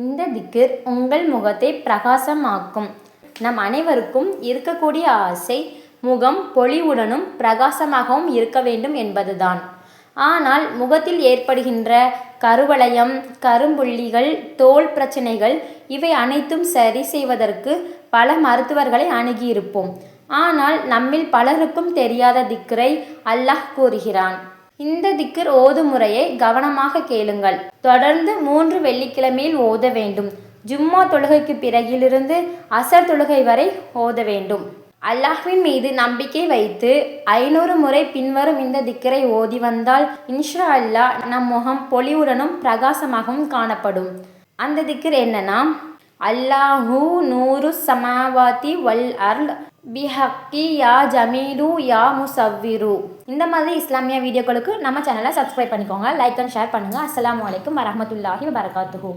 இந்த திக்கிர் உங்கள் முகத்தை பிரகாசமாக்கும். நம் அனைவருக்கும் இருக்கக்கூடிய ஆசை முகம் பொலிவுடனும் பிரகாசமாகவும் இருக்க வேண்டும் என்பதுதான். ஆனால் முகத்தில் ஏற்படுகின்ற கருவளையம் கரும்புள்ளிகள் தோல் பிரச்சனைகள் இவை அனைத்தும் சரி செய்வதற்கு பல மருத்துவர்களை அணுகியிருப்போம். ஆனால் நம்மில் பலருக்கும் தெரியாத திக்ரை அல்லாஹ் கூறுகிறான். இந்த திக்கர் ஓதும் முறையை கவனமாக கேளுங்கள். தொடர்ந்து மூன்று வெள்ளிக்கிழமையில் ஓத வேண்டும். ஜும்மா தொழுகைக்கு பிறகிலிருந்து அசர் தொழுகை வரை ஓத வேண்டும். அல்லாஹ்வின் மீது நம்பிக்கை வைத்து ஐநூறு முறை பின்வரும் இந்த திக்கரை ஓதி வந்தால் இன்ஷா அல்லாஹ் நம் முகம் பொலிவுடனும் பிரகாசமாகவும் காணப்படும். அந்த திக்கர் என்னன்னா அல்லாஹூ நூறு சமாவாத்தி வல் அர்ல் பிஹக்கி யா ஜமீலு யா முசவ்விரு. இந்த மாதிரி இஸ்லாமிய வீடியோக்களுக்கு நம்ம சேனலை சப்ஸ்கிரைப் பண்ணிக்கோங்க லைக் அண்ட் ஷேர் பண்ணுங்கள் அஸ்லாம் வலைக்கம் வரமத்துல்லாஹி வபரகாத்துஹு.